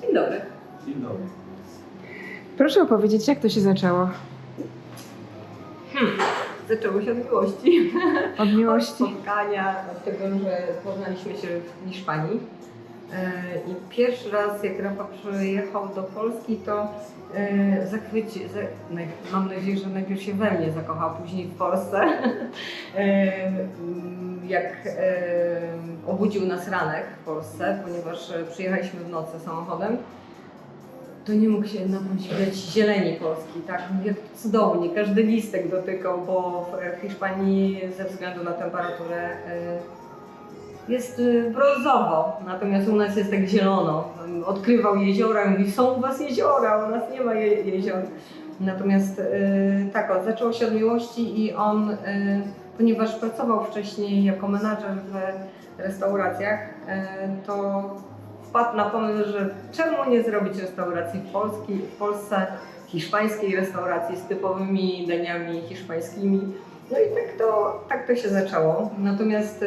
Dzień dobry. Dzień dobry. Proszę opowiedzieć, jak to się zaczęło? Hmm. Zaczęło się od miłości. Od miłości? Od spotkania, od tego, że poznaliśmy się w Hiszpanii E, I pierwszy raz, jak Rafa przyjechał do Polski, to e, zachwyci, za, naj- mam nadzieję, że najpierw się we mnie zakochał, później w Polsce. E, mm, Jak obudził nas ranek w Polsce, ponieważ przyjechaliśmy w nocy samochodem, to nie mógł się widać zieleni Polski, tak? Jak cudownie, każdy listek dotykał, bo w Hiszpanii ze względu na temperaturę jest e, brązowo, natomiast u nas jest tak zielono. Odkrywał jeziora i mówi, są u was jeziora, u nas nie ma je, jezior. Natomiast e, tak, zaczęło się od miłości i on, e, ponieważ pracował wcześniej jako menadżer w restauracjach, to wpadł na pomysł, że czemu nie zrobić restauracji w, Polski, w Polsce, hiszpańskiej restauracji z typowymi daniami hiszpańskimi. No i tak to, tak to się zaczęło. Natomiast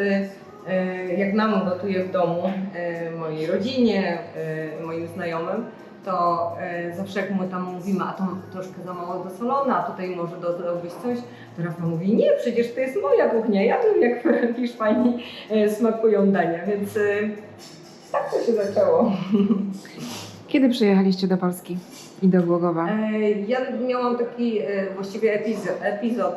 jak nam gotuje w domu, e, mojej rodzinie, e, moim znajomym, to e, zawsze jak mu tam mówimy, a to troszkę za mało dosolone, a tutaj może dodałbyś coś, to Rafa mówi, nie, przecież to jest moja kuchnia, ja wiem jak w Hiszpanii e, smakują dania, więc e, tak to się zaczęło. Kiedy przyjechaliście do Polski i do Głogowa? E, Ja miałam taki e, właściwie epizod, epizod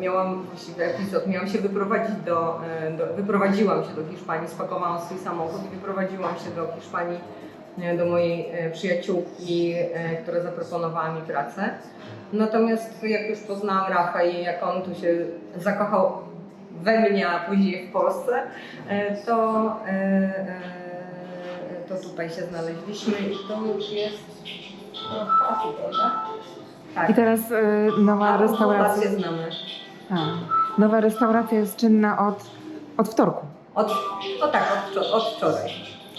miałam właściwie epizod, miałam się wyprowadzić do, e, do, wyprowadziłam się do Hiszpanii, spakowałam swój samochód i wyprowadziłam się do Hiszpanii do mojej przyjaciółki, która zaproponowała mi pracę. Natomiast jak już poznałam Rafa i jak on tu się zakochał we mnie, a później w Polsce, to, to tutaj się znaleźliśmy i to już jest? Tak. I teraz y, nowa restauracja. znamy. A, nowa restauracja jest czynna od, od wtorku, Od, o tak, od, wczor- od wczoraj.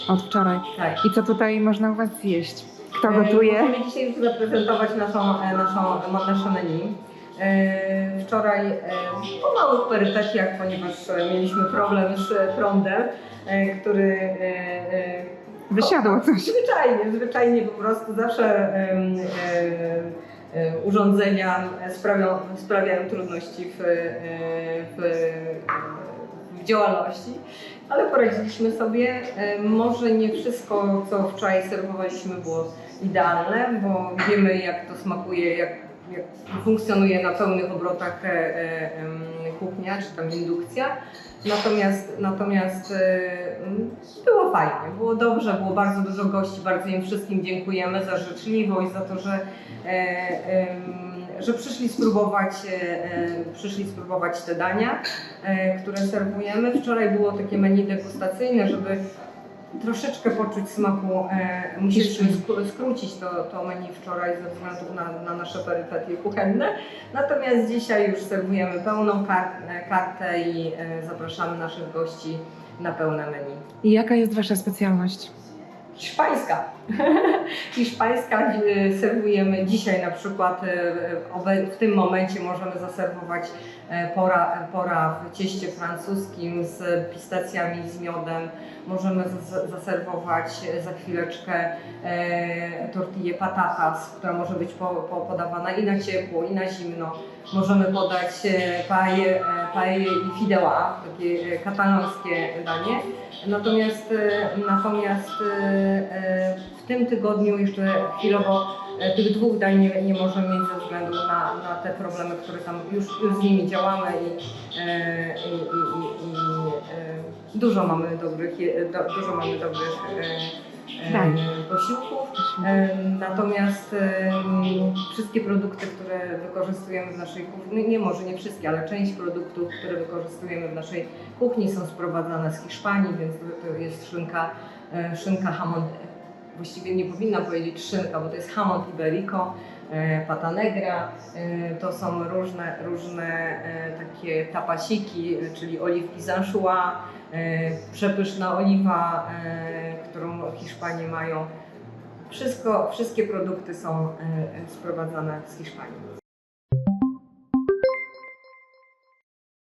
od wczoraj. Tak. I co tutaj można u Was zjeść? Kto E, gotuje? Możemy dzisiaj już zaprezentować naszą, e, naszą, nasze menu. E, Wczoraj e, po małych perypetiach, ponieważ e, mieliśmy problem z e, prądem, e, który e, e, Wysiadło coś. Zwyczajnie, zwyczajnie po prostu zawsze urządzenia sprawiają, sprawiają trudności w, e, w, w działalności, ale poradziliśmy sobie. Może nie wszystko, co wczoraj serwowaliśmy było idealne, bo wiemy jak to smakuje, jak, jak funkcjonuje na pełnych obrotach e, e, kuchnia czy tam indukcja. Natomiast, natomiast mm, było fajnie, było dobrze, było bardzo dużo gości, bardzo im wszystkim dziękujemy za życzliwość, za to, że, e, że przyszli spróbować, e, e, przyszli spróbować te dania, które serwujemy. Wczoraj było takie menu degustacyjne, żeby troszeczkę poczuć smaku. E, musieliśmy skró- skrócić to, to menu wczoraj ze względu na, na nasze perypetie kuchenne. Natomiast dzisiaj już serwujemy pełną kar- e, kartę i e, zapraszamy naszych gości na pełne menu. I jaka jest Wasza specjalność? Hiszpańska. Hiszpańska e, serwujemy dzisiaj na przykład obe- w tym momencie możemy zaserwować e, pora, pora w cieście francuskim z pistacjami, z miodem. Możemy zas- zaserwować za chwileczkę e, tortillę patatas, która może być po, po, podawana i na ciepło, i na zimno. Możemy podać e, paella, e, paella i fideuà, takie e, katalońskie danie. Natomiast, natomiast w tym tygodniu jeszcze chwilowo tych dwóch dań nie, nie możemy mieć ze względu na, na te problemy, które tam już, już z nimi działamy i, i, i, i, dużo mamy dobrych, dużo mamy dobrych Natomiast wszystkie produkty, które wykorzystujemy w naszej kuchni, nie, nie może nie wszystkie, ale część produktów, które wykorzystujemy w naszej kuchni są sprowadzane z Hiszpanii, więc to, jest szynka, e, szynka hamon, właściwie nie powinnam powiedzieć szynka, bo to jest hamon iberico, e, pata negra, e, to są różne, różne takie tapasiki, czyli oliwki z anchois, przepyszna oliwa, którą Hiszpanie mają. Wszystko, wszystkie produkty są e, sprowadzane z Hiszpanii.